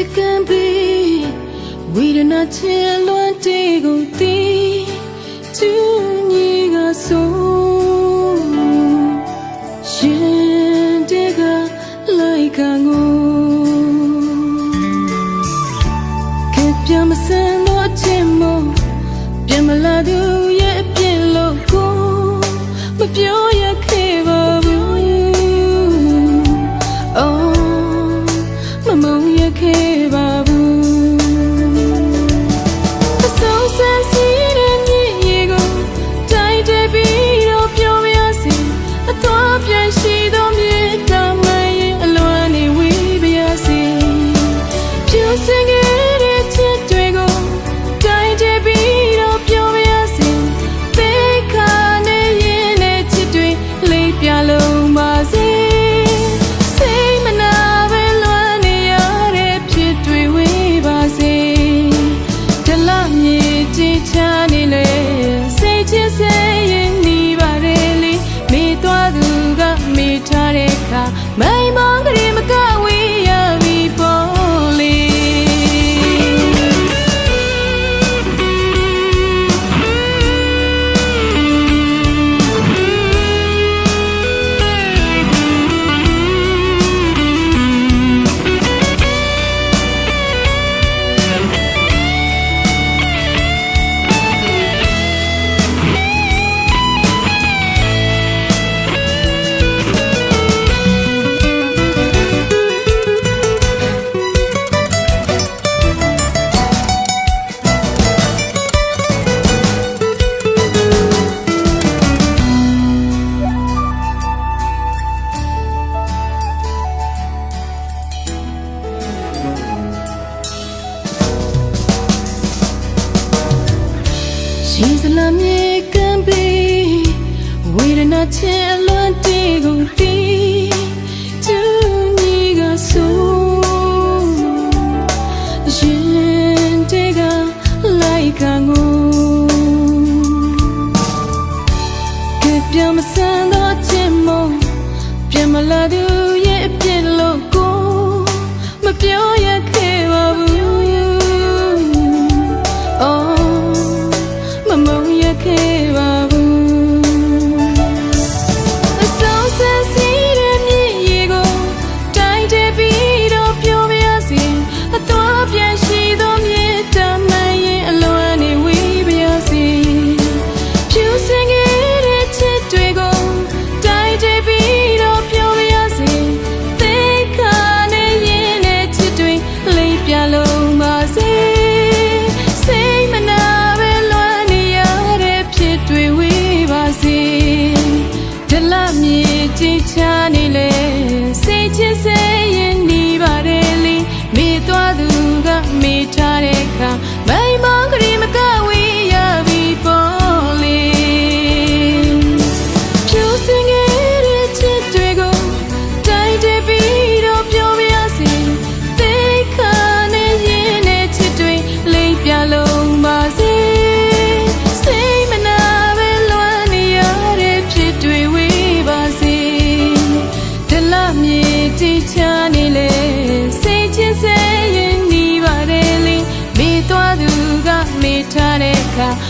it can be ဝိရဏချေလွန်တေကိုတည်သူညီကဆိုရှင်တေကလိုက်ခံကိုခေပြမစံတော့ချင်မပြမလာသူရဲ့အပြင်လို့ကိုမပြော ရှင်စလမြေကံပေးဝေဒနာချဲ့လွန်တေကုန်တီသူညီကဆူရှင်တေကလိုက်ကငို Maka